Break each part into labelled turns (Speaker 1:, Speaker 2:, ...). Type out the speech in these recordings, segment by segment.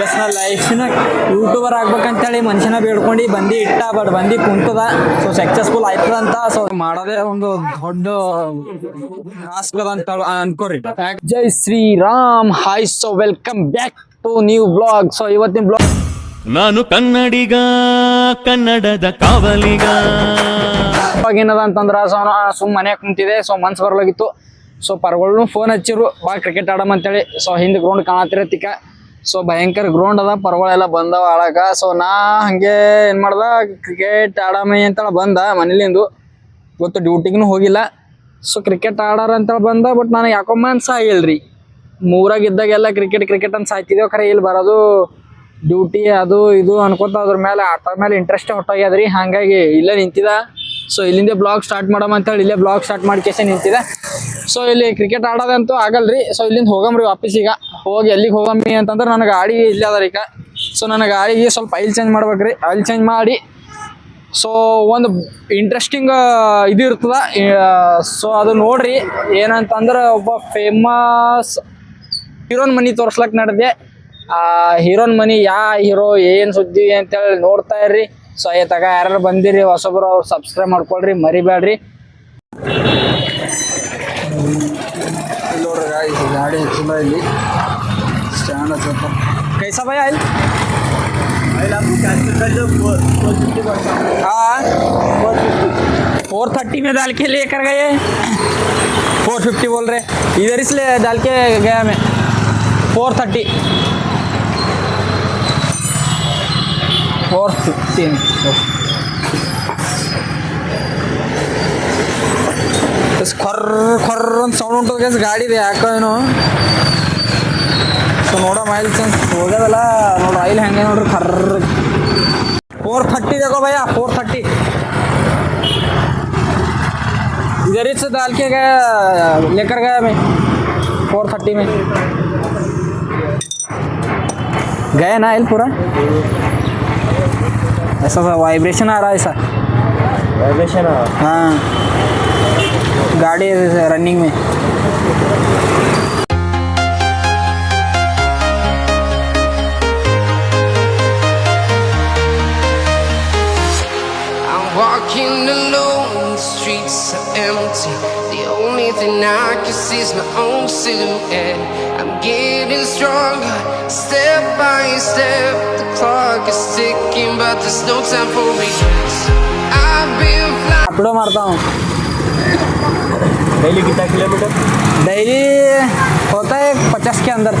Speaker 1: ಗಸ್ನ ಲೈಫಿನ YouTuber ಆಗ್ಬೇಕಂತೇಳಿ ಮನುಷ್ಯನ ಬೇಡ್ಕೊಂಡು ಬಂದು ಇಟ್ಟ ಬಟ್ ಬಂದು ಕುಂತದ. ಸೊ ಸಕ್ಸಸ್ಫುಲ್ ಆಯ್ತದಂತ ಸೊ ಮಾಡೋದೇ ಒಂದು ದೊಡ್ಡ ಅಂತ ಅನ್ಕೋರಿ. ಜೈ Shriram. Hi so welcome back to new blog so ಇವತ್ತಿನ ಬ್ಲಾಗ್
Speaker 2: ನಾನು ಕನ್ನಡಿಗ ಕನ್ನಡದ ಕಾವಲಿಗ.
Speaker 1: ಏನದ ಅಂತಂದ್ರ ಸೊ ಸುಮ್ ಮನ್ಯಾಗ ಕುಂತಿದೆ ಸೊ ಮನ್ಸ್ ಬರ್ಲಾಗಿತ್ತು. ಸೊ ಪರ್ಗಳು ಫೋನ್ ಹಚ್ಚಿರು. ಬಾ ಕ್ರಿಕೆಟ್ ಆಡಮ್ ಅಂತೇಳಿ. ಸೊ ಹಿಂದೆ ಗ್ರೌಂಡ್ ಕಾಣತಿರತಿಕ ಸೊ ಭಯಂಕರ ಗ್ರೌಂಡ್ ಅದ. ಪರ್ಗಳೆಲ್ಲ ಬಂದವ ಆಳಕ ಸೊ ನಾ ಹಂಗೆ ಏನ್ ಮಾಡ್ದ? ಕ್ರಿಕೆಟ್ ಆಡಮಿ ಅಂತೇಳಿ ಬಂದ ಮನೇಲಿಂದು. ಇವತ್ತು ಡ್ಯೂಟಿಗೂ ಹೋಗಿಲ್ಲ. ಸೊ ಕ್ರಿಕೆಟ್ ಆಡಾರ ಅಂತೇಳಿ ಬಂದ ಬಟ್ ನನಗೆ ಯಾಕೋ ಮನ್ಸ ಆಗಿಲ್ರಿ. ಮೂರಾಗ ಇದ್ದಾಗೆಲ್ಲ ಕ್ರಿಕೆಟ್ ಕ್ರಿಕೆಟ್ ಅಂತ ಸಾಯ್ತಿದ್ದೇವೆ ಖರೆ, ಇಲ್ಲಿ ಬರೋದು ಡ್ಯೂಟಿ ಅದು ಇದು ಅನ್ಕೋತ ಅದ್ರ ಮೇಲೆ ಆಟದ ಮೇಲೆ ಇಂಟ್ರೆಸ್ಟ್ ಹೊಟ್ಟೋಗ್ಯದ್ರಿ ಹಾಗಾಗಿ ಇಲ್ಲೇ ನಿಂತಿದ ಸೊ ಇಲ್ಲಿಂದ ಬ್ಲಾಗ್ ಸ್ಟಾರ್ಟ್ ಮಾಡಮ್ ಅಂತೇಳಿ ಇಲ್ಲೇ ಬ್ಲಾಗ್ ಸ್ಟಾರ್ಟ್ ಮಾಡಿ ನಿಂತಿದೆ. ಸೊ ಇಲ್ಲಿ ಕ್ರಿಕೆಟ್ ಆಡೋದಂತೂ ಆಗಲ್ರಿ. ಸೊ ಇಲ್ಲಿಂದ ಹೋಗಮ್ರಿ ವಾಪಸ್ ಈಗ. ಹೋಗಿ ಎಲ್ಲಿಗೆ ಹೋಗಮ್ಮಿ ಅಂತಂದ್ರೆ ನನಗೆ ಗಾಡಿ ಇಲ್ಲೇ ಅದ ಈಗ. ಸೊ ನನ್ನ ಗಾಡಿಗೆ ಸ್ವಲ್ಪ ಆಯಿಲ್ ಚೇಂಜ್ ಮಾಡ್ಬೇಕ್ರಿ. ಆಯಿಲ್ ಚೇಂಜ್ ಮಾಡಿ. ಸೊ ಒಂದು ಇಂಟ್ರೆಸ್ಟಿಂಗ್ ಇದು ಇರ್ತದ. ಸೊ ಅದು ನೋಡ್ರಿ. ಏನಂತಂದ್ರೆ ಒಬ್ಬ ಫೇಮಸ್ ಹೀರೋನ್ ಮನಿ ತೋರ್ಸ್ಲಕ್ ನಡೆದೆ. ಆ, ಹೀರೋನ್ ಮನಿ ಯಾ ಹೀರೋ, ಏನ್ ಸುದ್ದಿ ಅಂತೇಳಿ ನೋಡ್ತಾ ಇರ್ರಿ. ಸೊ ಆಯ್ತಾಗ ಯಾರು ಬಂದಿರಿ ಹೊಸಬ್ರು ಅವ್ರು ಸಬ್ಸ್ಕ್ರೈಬ್ ಮಾಡ್ಕೊಳ್ರಿ ಮರಿಬೇಡ್ರಿ ನೋಡ್ರಿ guys, ಗಾಡಿ ಹಚ್ಚಿಲ್ಲ ಇಲ್ಲಿ ಸ್ಟ್ಯಾಂಡ್ ಹಚ್ಚತ್ತ ಕೈಸಾ ಭಯ ಇಲ್ಲಿ हाँ फोर थर्टी में डाल के लेकर गए फोर फिफ्टी बोल रहे इधर इसलिए डाल के गया मैं फोर थर्टी फोर फिफ्टीन ಖರ್ರ ಖರ್ರ ಅಂತ ಸೌಂಡ್ ಉಂಟು ಗಾಡಿ ಇದೆ ಯಾಕೋ ಏನೋ ಸೊ ನೋಡೋ ಆಯಿಲ್ ಚೇಂಜ್ ಹೋಗ್ಯದಲ್ಲ ನೋಡು ಆಯಿಲ್ ಹೆಂಗೆ ನೋಡ್ರಿ ಖರ್ರ फोर थर्टी देखो भैया फोर थर्टी इधर ही से डाल के गया लेकर गया मैं फोर थर्टी में गया ना आयल पूरा ऐसा सा वाइब्रेशन आ रहा है ऐसा
Speaker 3: वाइब्रेशन आ रहा
Speaker 1: हाँ गाड़ी रनिंग में
Speaker 4: walking alone, the streets are empty. The only thing I can see is my own silhouette. I'm getting stronger, step by step. The clock is ticking, there's no time for me. I've been flying.
Speaker 3: Daily कितना kilometre?
Speaker 1: Daily होता है पचास के अंदर।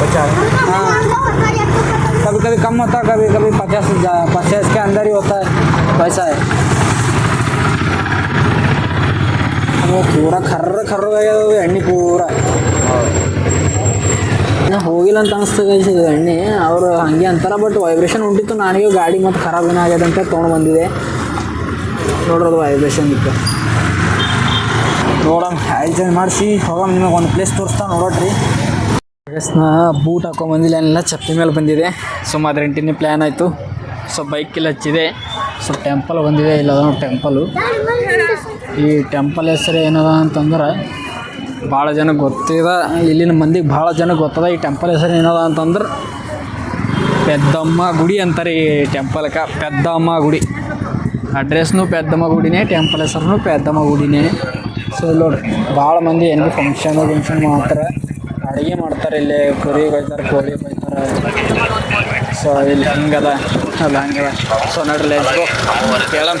Speaker 3: पचास?
Speaker 1: हाँ कभी कभी कम होता है कभी कभी पचास पचास के अंदर ही होता है। पैसा है। वो पूरा खर्र खर्र हो गया एंडी पूरा हाँ। ನಾ ಹೋಗಿಲ್ಲ ಅಂತ ಅನಿಸ್ತದೆ ಇದು ಎಣ್ಣೆ. ಅವರು ಹಂಗೆ ಅಂತಾರ ಬಟ್ ವೈಬ್ರೇಷನ್ ಉಂಟಿತ್ತು. ನನಗೆ ಗಾಡಿ ಮತ್ತು ಖರಾಬ್ ಆಗ್ಯದ ಅಂತ ತೊಗೊಂಡು ಬಂದಿದೆ. ನೋಡ್ರದು ವೈಬ್ರೇಷನ್ ಇತ್ತು. ನೋಡೋಣ ಆಯಿಲ್ ಚೇಂಜ್ ಮಾಡಿಸಿ. ಹೋಗೋಣ, ನಿಮಗೆ ಒಂದು ಪ್ಲೇಸ್ ತೋರಿಸ್ತಾ ನೋಡೋಟ್ರಿ ಪ್ಲೇಸ್ನ ಬೂಟ್ ಹಾಕೊಂಬಂದಿಲ್ಲ ಏನಿಲ್ಲ ಚಪ್ಪಿ ಮೇಲೆ ಬಂದಿದೆ. ಸೊ ಮದ್ರೆಂಟಿನ ಪ್ಲ್ಯಾನ್ ಆಯಿತು. ಸೊ ಬೈಕಿಲ್ಲ ಹಚ್ಚಿದೆ. ಸೊ ಟೆಂಪಲ್ ಬಂದಿದೆ ಇಲ್ಲ ಟೆಂಪಲು ಈ ಟೆಂಪಲ್ ಹೆಸರು ಏನದ ಅಂತಂದ್ರೆ ಭಾಳ ಜನ ಗೊತ್ತಿದೆ, ಇಲ್ಲಿನ ಮಂದಿಗೆ ಭಾಳ ಜನ ಗೊತ್ತದ. ಈ ಟೆಂಪಲ್ ಹೆಸರು ಏನದ ಅಂತಂದ್ರೆ ಪೆದ್ದಮ್ಮ ಗುಡಿ ಅಂತಾರೆ ಈ ಟೆಂಪಲ್ಗೆ ಪೆದ್ದಮ್ಮ ಗುಡಿ. ಅಡ್ರೆಸ್ನು ಪೆದ್ದಮ್ಮ ಗುಡಿನೇ ಟೆಂಪಲ್ ಹೆಸರು ಪೆದ್ದಮ್ಮ ಗುಡಿನೇ. ಸೊ ನೋಡ್ರಿ, ಭಾಳ ಮಂದಿ ಏನು ಫಂಕ್ಷನ್ ಫಂಕ್ಷನ್ ಮಾಡ್ತಾರೆ, ಅಡುಗೆ ಮಾಡ್ತಾರೆ ಇಲ್ಲಿ, ಕುರಿ ಕೊಯ್ತಾರೆ ಕೋಳಿ ಕೊಯ್ತಾರೆ ಸೊ ಇಲ್ಲಿ ಹಂಗದ ಅದು ಹಂಗದ. ಸೊ ನೋಡ್ರಿ ಕೇಳಮ್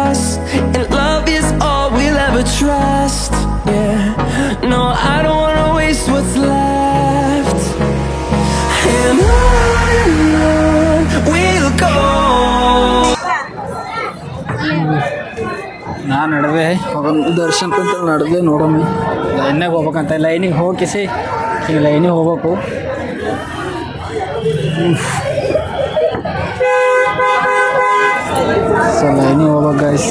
Speaker 1: ನಾನು ನಡೆದೆ ಹೋಗೋಣ ದರ್ಶನ ಅಂತ ನಡೆದೆ ನೋಡೊಮ್ಮೆ. ಲೈನ್ನಾಗ ಹೋಗ್ಬೇಕಂತ ಲೈನಿಗೆ ಹೋಗಿಸಿ ಈಗ ಲೈನಿಗೆ ಹೋಗ್ಬೇಕು. ಸೊ ಲೈನಿಗೆ ಹೋಗ್ಬೇಕು ಗೈಸ್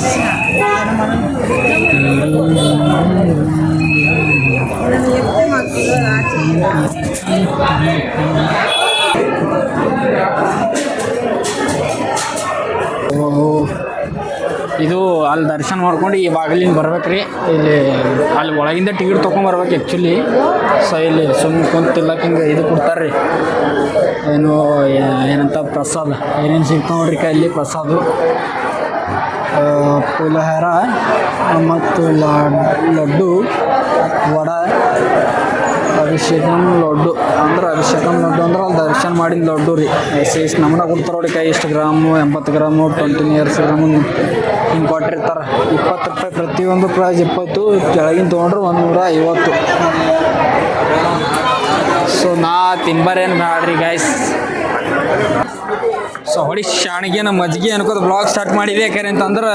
Speaker 1: ಇದು ಅಲ್ಲಿ ದರ್ಶನ ಮಾಡ್ಕೊಂಡು ಈ ಬಾಗಿಲಿಂದ ಬರ್ಬೇಕ್ರಿ. ಇಲ್ಲಿ ಅಲ್ಲಿ ಒಳಗಿಂದ ಟಿಕೆಟ್ ತೊಗೊಂಬರ್ಬೇಕು ಆ್ಯಕ್ಚುಲಿ ಸೊ ಇಲ್ಲಿ ಸುಮ್ಮನೆ ಕುಂತಿಲ್ಲಕ್ಕೆ ಹಿಂಗೆ ಇದು ಕೊಡ್ತಾರೆ ರೀ ಏನು ಏನಂತ ಪ್ರಸಾದ. ಏನೇನು ಸಿಗ್ತಾವೆ ನೋಡ್ರಿ ಕೈಯಲ್ಲಿ ಪ್ರಸಾದ. ಆ, ಪುಲಹಾರ ಮತ್ತು ಲಡ್ಡು ವಡ. ಅಭಿಷೇಕಂ ಲಡ್ಡು ಅಂದ್ರೆ ಅಭಿಷೇಕಂ ಲಡ್ಡು ಅಂದ್ರೆ ಅಲ್ಲಿ ದರ್ಶನ ಮಾಡಿದ ಲಡ್ಡು ರೀ. ಎಸ್ ನಮ್ಮನ್ನ ಕೊಡ್ತಾರೆ ಕೈ, ಇಷ್ಟು ಗ್ರಾಮು, ಎಂಬತ್ತು ಗ್ರಾಮು ಟ್ವೆಂಟಿ ಇಯರ್ಸ್ ಗ್ರಾಮು ಹಿಂಗೆ ಕೊಟ್ಟಿರ್ತಾರೆ ಇಪ್ಪತ್ತು ರೂಪಾಯಿ ಪ್ರತಿಯೊಂದು ಪ್ರೈಸ್ ಇಪ್ಪತ್ತು, ಕೆಳಗಿನ ತೊಗೊಂಡ್ರೆ ಒಂದು ನೂರ ಐವತ್ತು. ಸೊ ನಾ ತಿಂಬರೇನು ಮಾಡ್ರಿ ಗೈಸ್ ಸೊ ಹೊಡಿ ಶಾಣಿಗೆ ನಮ್ಮ ಮಜ್ಜಿಗೆ ಅನ್ಕೋದು ಬ್ಲಾಗ್ ಸ್ಟಾರ್ಟ್ ಮಾಡಿದೆ ಯಾಕಂದ್ರೆ ಅಂತಂದ್ರೆ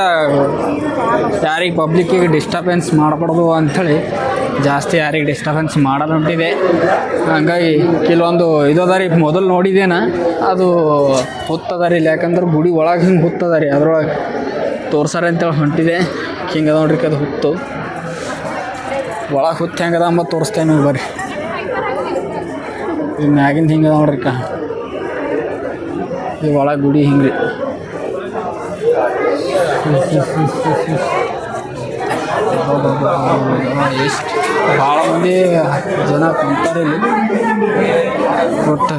Speaker 1: ಯಾರಿಗೆ ಪಬ್ಲಿಕ್ಕಿಗೆ ಡಿಸ್ಟರ್ಬೆನ್ಸ್ ಮಾಡಬಾರ್ದು ಅಂಥೇಳಿ ಜಾಸ್ತಿ ಯಾರಿಗೆ ಡಿಸ್ಟರ್ಬೆನ್ಸ್ ಮಾಡಲ್ಲ ಹೊಂಟಿದೆ ಹಂಗಾಗಿ ಕೆಲವೊಂದು ಇದದ ರೀ ಮೊದಲು ನೋಡಿದೇನ ಅದು ಹುತ್ತದ ರೀ ಇಲ್ಲಿ ಯಾಕಂದ್ರೆ ಗುಡಿ ಒಳಗೆ ಹಿಂಗೆ ಹುತ್ತದ ರೀ ಅದ್ರೊಳಗೆ ತೋರ್ಸಾರೆ ಅಂತೇಳಿ ಹೊಂಟಿದೆ. ಹಿಂಗೆ ಅದ ನೋಡ್ರಿ ಅದು ಹುತ್ತು. ಒಳಗೆ ಹುತ್ತು ಹೆಂಗದ ಅಂಬ ತೋರಿಸ್ತೇನೆ ಬರ್ರಿ. ಇದು ಮ್ಯಾಗಿಂದ ಹಿಂಗೆ ಅದ ನೋಡ್ರಿ ಕ ಈ ಒಳಗೆ ಗುಡಿ ಹಿಂಗ್ರಿ ಎಷ್ಟು ಭಾಳ ಮಂದಿ ಜನ ಕುಂತಾರೆ ಇಲ್ಲಿ ಒಟ್ಟು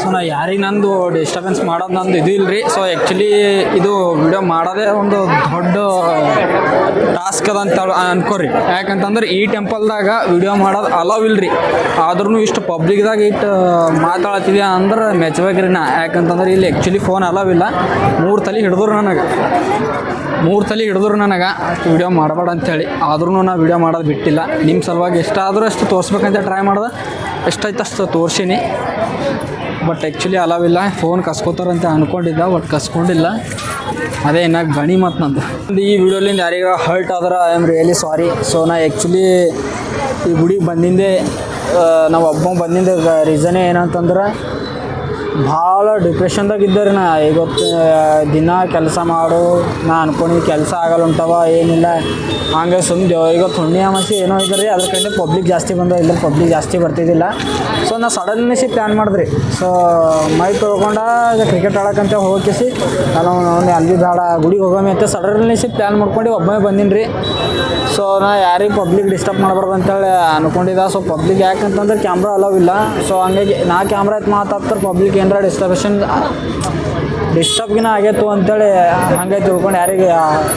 Speaker 1: ಸೊ ನಾ ಯಾರಿಗೆ ನಂದು ಡಿಸ್ಟರ್ಬೆನ್ಸ್ ಮಾಡೋದು ನಂದು ಇದು ಇಲ್ರಿ. ಸೊ ಆ್ಯಕ್ಚುಲಿ ಇದು ವಿಡಿಯೋ ಮಾಡೋದೇ ಒಂದು ದೊಡ್ಡ ಟಾಸ್ಕ್ ಅದ ಅಂತ ಅನ್ಕೋರಿ. ಯಾಕಂತಂದ್ರೆ ಈ ಟೆಂಪಲ್ದಾಗ ವಿಡಿಯೋ ಮಾಡೋದು ಅಲವ್ ಇಲ್ರಿ. ಆದ್ರೂ ಇಷ್ಟು ಪಬ್ಲಿಕ್ದಾಗ ಇಟ್ಟು ಮಾತಾಡತ್ತಿದ್ಯಾ ಅಂದ್ರೆ ಮೆಚ್ಚಬೇಕ್ರಿ ನಾ. ಯಾಕಂತಂದ್ರೆ ಇಲ್ಲಿ ಆ್ಯಕ್ಚುಲಿ ಫೋನ್ ಅಲವ್ ಇಲ್ಲ. ಮೂರು ತಲೆ ಹಿಡಿದ್ರು ನನಗೆ. ಮೂರು ತಲೆ ಹಿಡಿದ್ರು ನನಗೆ. ವಿಡಿಯೋ ಮಾಡಬೇಡ ಅಂತೇಳಿ ಆದ್ರೂ ನಾ ವಿಡಿಯೋ ಮಾಡೋದು ಬಿಟ್ಟಿಲ್ಲ. ನಿಮ್ಮ ಸಲುವಾಗಿ ಎಷ್ಟಾದರೂ ಅಷ್ಟು ತೋರಿಸ್ಬೇಕಂತ ಟ್ರೈ ಮಾಡ್ದೆ. ಎಷ್ಟಾಯ್ತು ಅಷ್ಟು ತೋರಿಸೀನಿ. ಬಟ್ ಆ್ಯಕ್ಚುಲಿ ಅಲಾವಿಲ್ಲ. ಫೋನ್ ಕಸ್ಕೋತಾರಂತ ಅಂದ್ಕೊಂಡಿದ್ದ ಬಟ್ ಕಸ್ಕೊಂಡಿಲ್ಲ. ಅದೇ ಇನ್ನ ಗಣಿ ಮತ್ತು ನಂದು. ಈ ವಿಡಿಯೋಲಿಂದ ಯಾರಿಗ ಹರ್ಟ್ ಆದ್ರೆ I am really sorry so ನಾ ಆ್ಯಕ್ಚುಲಿ ಈ ಗುಡಿಗೆ ಬಂದಿಂದೆ ನಾವು ಒಬ್ಬ ಬಂದಿಂದ ರೀಸನೇ ಏನಂತಂದ್ರೆ ಭಾಳ ಡಿಪ್ರೆಷನ್ದಾಗ ಇದ್ದಾರೆ ನಾ. ಇವತ್ತು ದಿನ ಕೆಲಸ ಮಾಡು, ನಾ ಅನ್ಕೊಂಡಿದ್ದು ಕೆಲಸ ಆಗಲ್ಲ ಏನಿಲ್ಲ. ಹಂಗೆ ಸುಮ್ಮನೆ ಇವತ್ತು ಹುಣ್ಣಿ ಅಮಾಸಿ ಏನೋ ಇದ್ರಿ ಅದ್ರ ಕಡೆ ಪಬ್ಲಿಕ್ ಜಾಸ್ತಿ ಬಂದ, ಇಲ್ಲ ಪಬ್ಲಿಕ್ ಜಾಸ್ತಿ ಬರ್ತಿದ್ದಿಲ್ಲ. ಸೊ ನಾ ಸಡನ್ನೆಸಿ ಪ್ಲ್ಯಾನ್ ಮಾಡಿದ್ರಿ. ಸೊ ಮೈ ತೊಳ್ಕೊಂಡ ಕ್ರಿಕೆಟ್ ಆಡೋಕ್ಕಂತ ಹೋಗಿಸಿ ನಾನು ಅಲ್ಲಿ ಬೇಡ, ಗುಡಿಗೆ ಹೋಗೋಮೆ ಅಂತ ಸಡನ್ನೆಸಿ ಪ್ಲ್ಯಾನ್ ಮಾಡ್ಕೊಂಡು ಒಬ್ಬನೇ ಬಂದೀನಿ ರೀ ಸೊ ನಾ ಯಾರಿಗೆ ಪಬ್ಲಿಕ್ ಡಿಸ್ಟರ್ಬ್ ಮಾಡಬಾರ್ದು ಅಂತೇಳಿ ಅನ್ಕೊಂಡಿದ್ದ. ಸೊ ಪಬ್ಲಿಕ್ ಯಾಕಂತಂದ್ರೆ ಕ್ಯಾಮ್ರಾ ಅಲವ್ ಇಲ್ಲ. ಸೊ ಹಂಗಾಗಿ ನಾ ಕ್ಯಾಮ್ರಾ ಮಾತಾಡ್ತಾರೆ ಪಬ್ಲಿಕ್ ಏನಾರ ಡಿಸ್ಟರ್ಬೇಷನ್ ಡಿಸ್ಟರ್ಬ್ಗಿನ ಆಗೈತು ಅಂತೇಳಿ ಹಂಗೆ ತಿಳ್ಕೊಂಡು ಯಾರಿಗೆ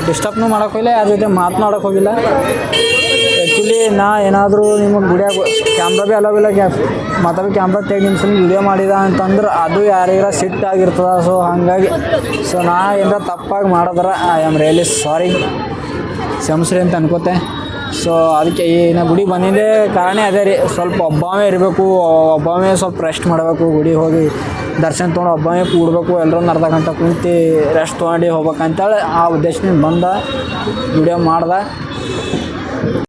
Speaker 1: ಡಿಸ್ಟರ್ಬ್ನೂ ಮಾಡೋಕೆ ಹೋಗಿಲ್ಲ, ಯಾರ ಜೊತೆ ಮಾತನಾಡೋಕೆ ಹೋಗಿಲ್ಲ. ಆ್ಯಕ್ಚುಲಿ ನಾ ಏನಾದರೂ ನಿಮಗೆ ಗುಡಿಯಾಗ ಕ್ಯಾಮ್ರಾ ಭೀ ಅಲೋವಿಲ್ಲ ಕ್ಯಾ ಮತ್ತೆ ಕ್ಯಾಮ್ರಾ ತೆಗೆದು ನಿಮ್ಮ ಸುಮ್ಮನೆ ವಿಡಿಯೋ ಮಾಡಿದ ಅಂತಂದ್ರೆ ಅದು ಯಾರಿಗಾರ ಸಿಟ್ಟಾಗಿರ್ತದ ಸೊ ಹಾಗಾಗಿ ಸೊ ನಾ ಏನಾರ ತಪ್ಪಾಗಿ ಮಾಡಿದ್ರೆ ಐ ಆಮ್ ರಿಯಲಿ ಸಾರಿ ಕ್ಷಮಿಸ್ರಿ ಅಂತ ಅನ್ಕೋತೆ. ಸೊ ಅದಕ್ಕೆ ಈ ನಾ ಗುಡಿ ಬಂದಿದ್ದೆ ಕಾರಣ ಅದೇ ರೀ. ಸ್ವಲ್ಪ ಒಬ್ಬವೇ ಇರಬೇಕು, ಒಬ್ಬವೇ ಸ್ವಲ್ಪ ರೆಸ್ಟ್ ಮಾಡಬೇಕು, ಗುಡಿ ಹೋಗಿ ದರ್ಶನ ತೊಗೊಂಡು ಒಬ್ಬವೇ ಕೂಡಬೇಕು ಎಲ್ಲರೂ ಅರ್ಧ ಗಂಟೆ ಕುಂತು ರೆಸ್ಟ್ ತೊಗೊಂಡು ಹೋಗ್ಬೇಕಂತೇಳಿ ಆ ಉದ್ದೇಶದಿಂದ ಬಂದ ವಿಡಿಯೋ ಮಾಡ್ದೆ.